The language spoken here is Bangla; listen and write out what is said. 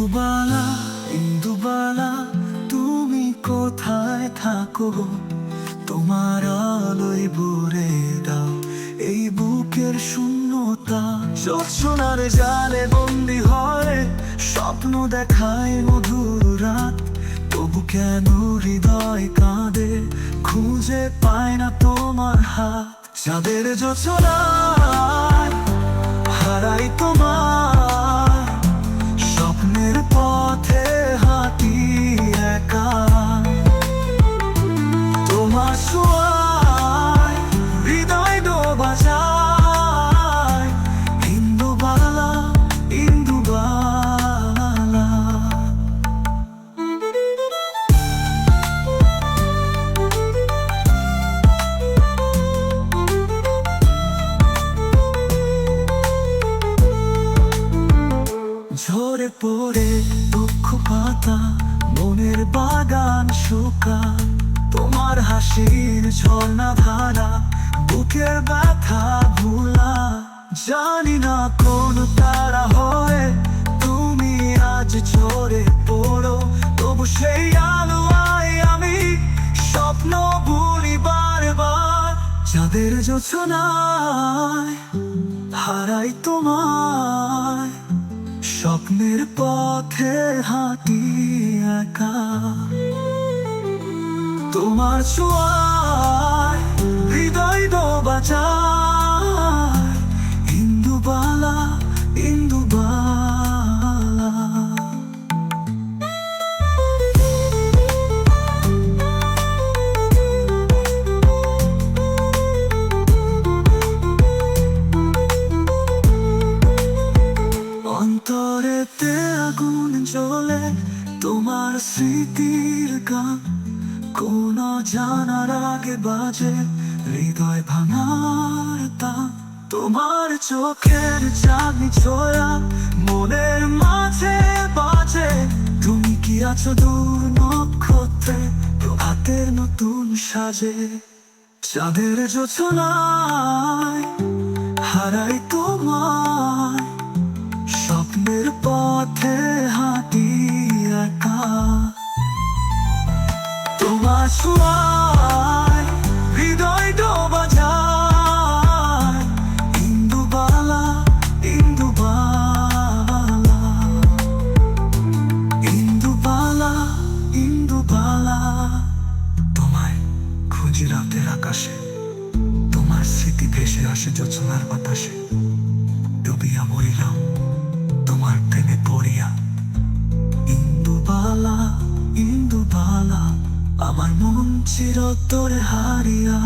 ইন্দুবালা ইন্দুবালা, তুমি কোথায় থাকো? তোমার আলোয় ভরে দাও, এই বুকের শূন্যতা। সোনার জালে বন্দি হয়, স্বপ্ন দেখায় মধুর রাত। তবু কেন হৃদয় কাঁদে, খুঁজে পায় না তোমার হাত। যাদের যোচনা পড়ে দুঃখ পাতা, মনের বাগান শুকা। তোমার হাসির ঝর্ণা ধারা, বুকের ব্যথা ভুলা জানি না কোন তারা হয় তুমি আজ ঝরে পড়ো, তবু সেই আলোয় আমি স্বপ্ন ভুলি বারবার। যাদের যোছনায় হারাই তোমায়। স্বপ্নের পথে হাতি একা। তোমার ছোঁয়ায় অন্তরেতে আগুন জ্বলে, তোমার স্মৃতির গান। কোন জানার আগে বাজে, হৃদয় ভাঙার তান। তোমার চোখের চাঁদনি ছোয়া, মনের মাঝে বাজে। তুমি কি আছো দূর নক্ষত্রে, প্রভাতের নতুন সাজে। চাঁদের যোছনায় হারাই তোমায়। ছোঁয়ায় হৃদয় ডোবা ইন্দুবালা ইন্দুবালা। ইন্দুবালা ইন্দুবালা। তোমায় খুঁজি আকাশে, তোমার স্মৃতি ভেসে আসে যোচনার বাতাসে। আমার মন চিরতরে হারিয়া